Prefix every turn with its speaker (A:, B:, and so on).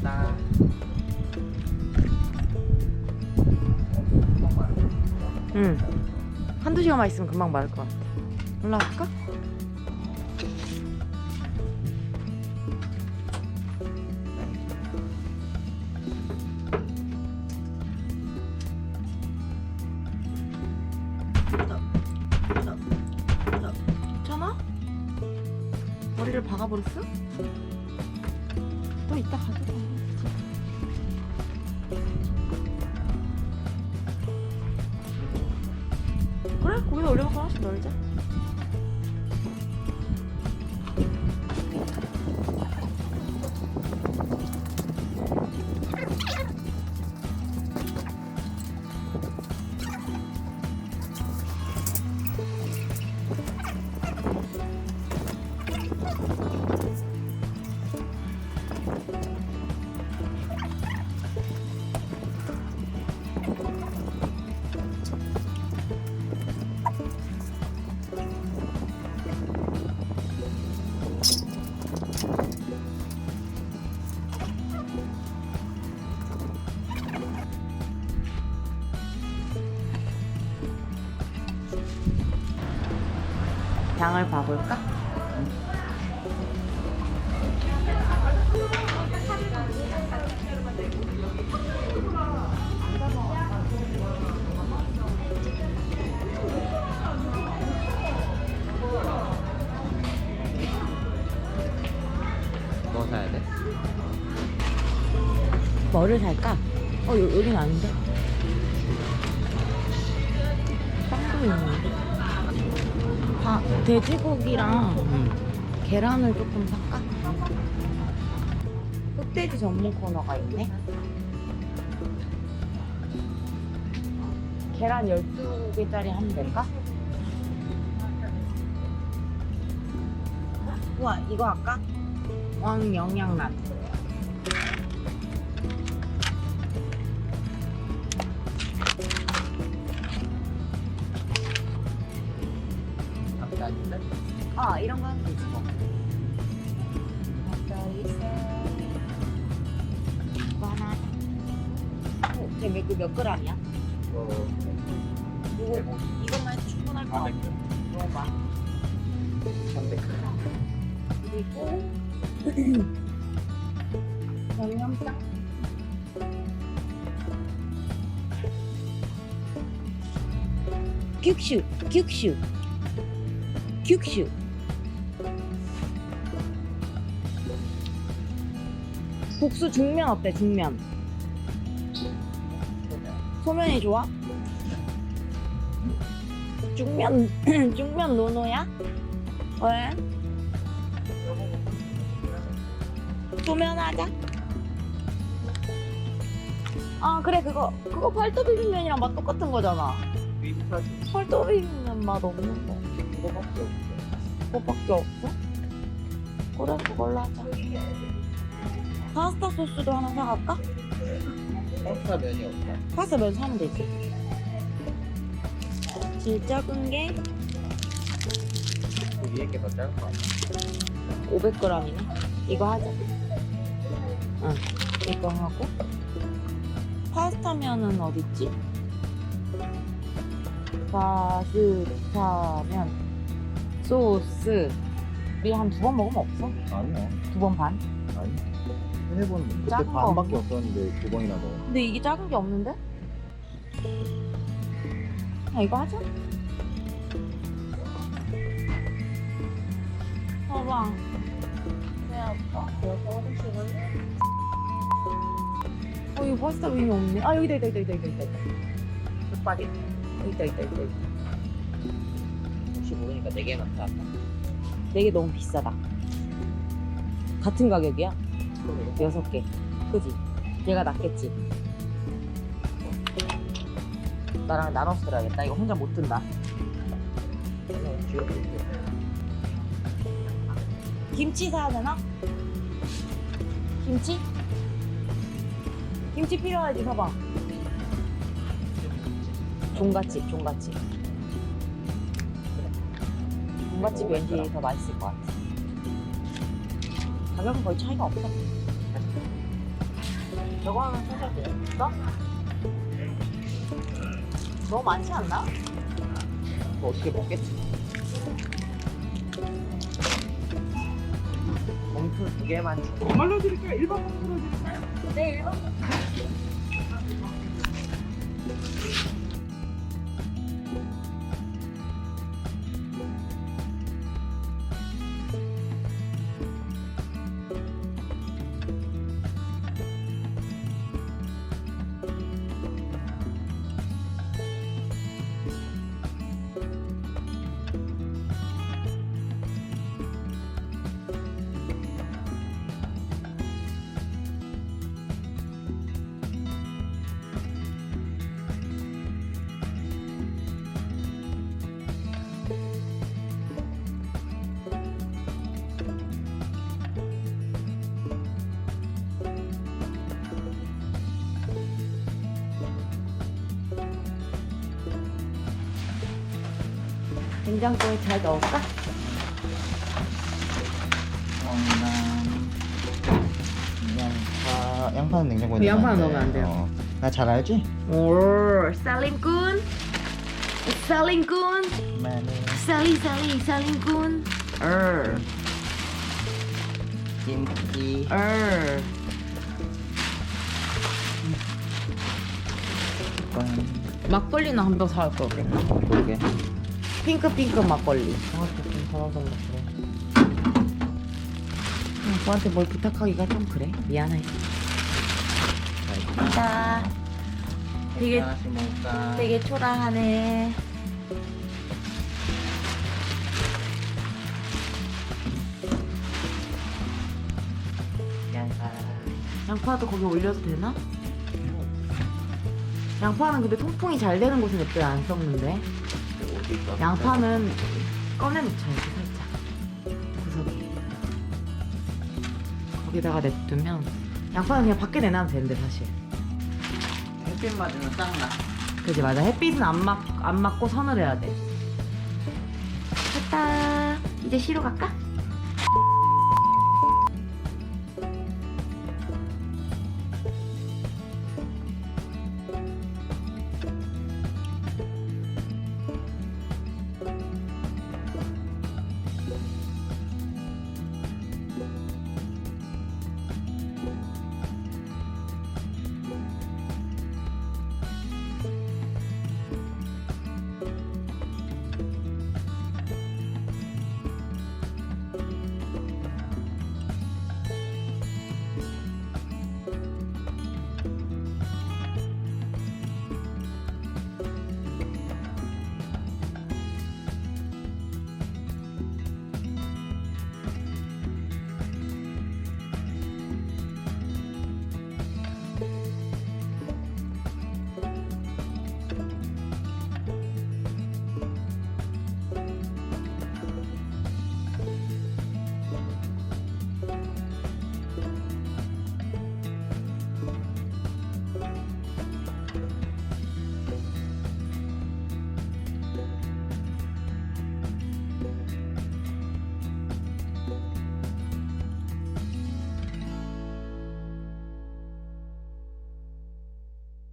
A: 왔다.
B: 응. 한두 시간만 있으면 금방 마를 것 같아. 올라갈까? 괜찮아? 머리를 박아버렸어? 또 이따 가져가. 올려놓고 하나씩 널자. 장을 봐볼까?
A: 뭐 사야 돼?
B: 뭐를 살까? 어, 여, 여긴 아닌데? 다, 돼지고기랑
A: 응.
B: 계란을 조금 살까? 흑돼지 전문 코너가 있네? 계란 12개짜리 하면 될까? 우와, 이거 할까? 왕영양란. 아, 이런 거 하면 되지 뭐. 어, 몇 그램이야?
A: 어,
B: 이거, 이것만 해도 충분할 것 같아.
A: 400g.
B: 먹어봐.
A: 300g.
B: 그리고 양념장. 큐슈, 큐슈, 큐슈. 국수 중면 어때? 중면. 소면이 좋아? 중면 중면 노노야? 왜? 소면하자. 아 그래 그거 그거 팔도 비빔면이랑 맛 똑같은 거잖아. 팔도 비빔면 맛 없는 거.
A: 그거밖에 없어.
B: 그거밖에 없어? 그래 그걸로 하자. 파스타 소스도 하나 사갈까?
A: 파스타 면이 없다.
B: 파스타 면 사면 되지. 제일 작은 게
A: 그 위에 게더 작은 거 아니야?
B: 500g이네. 이거 하자. 응, 이거 하고. 파스타면은 어딨지? 파스타면, 소스. 우리 한 두 번 먹으면 없어?
A: 아니야.
B: 두 번 반?
A: 아니. 세 번, 그때
B: 작은 거
A: 반밖에. 없었는데 두 번이나 먹어.
B: 근데 이게 작은 게 없는데? 야, 이거 하자. 봐봐. 어, 이거 파스타 면이 없네. 아, 여기다, 여기다, 여기다, 여기다, 여기다.
A: 스파게티.
B: 여기다, 여기다, 여기다. 여기다.
A: 혹시 모르니까 네 개만 사.
B: 네개 너무 비싸다. 같은 가격이야? 여섯 개. 그지? 얘가 낫겠지? 나랑 나눠서 들어야겠다. 이거 혼자 못 든다. 김치 사야 되나? 김치? 김치 필요하지, 봐봐. 종갓집, 종갓집. 종갓집 왠지 더 맛있을 것 같아. 가격은 거의 차이가 없어. 저거 하나 사셔도 되겠어? 너무 많지 않나?
A: 뭐 어떻게 먹겠지? 봉투 두 개만 주
C: 얼마나 드릴까요? 일반 봉투로 드릴까요?
B: 네, 일반 냉장고에 잘 넣을까?
A: 양파 양파는 냉장고에
B: 그 양파는
A: 돼.
B: 넣으면 안 돼요.
A: 어. 나잘 알지?
B: 오, 살림꾼. 살림꾼.
A: 마늘
B: 살리 살리 살림꾼. 어.
A: 김치
B: 어.
A: pan
B: 막걸리는 한병 사올 걸 그랬나?
A: 그러게
B: 핑크 핑크 막걸리. 아, 좀 사와서 그래. 오빠한테 뭘 부탁하기가 좀 그래. 미안해. 나 되게-? 되게 초라하네.
A: 양파
B: 양파도 거기 올려도 되나? 양파는 근데 통풍이 잘 되는 곳은 냅둬야 안 썩는데 양파는 꺼내놓자 이렇게 살짝. 구석에. 거기다가 냅두면 양파는 그냥 밖에 내놔도 되는데 사실.
A: 햇빛 맞으면 싹나.
B: 그지 맞아. 햇빛은 안, 맞, 안 맞고 선을 해야 돼. 됐다. 이제 쉬러 갈까?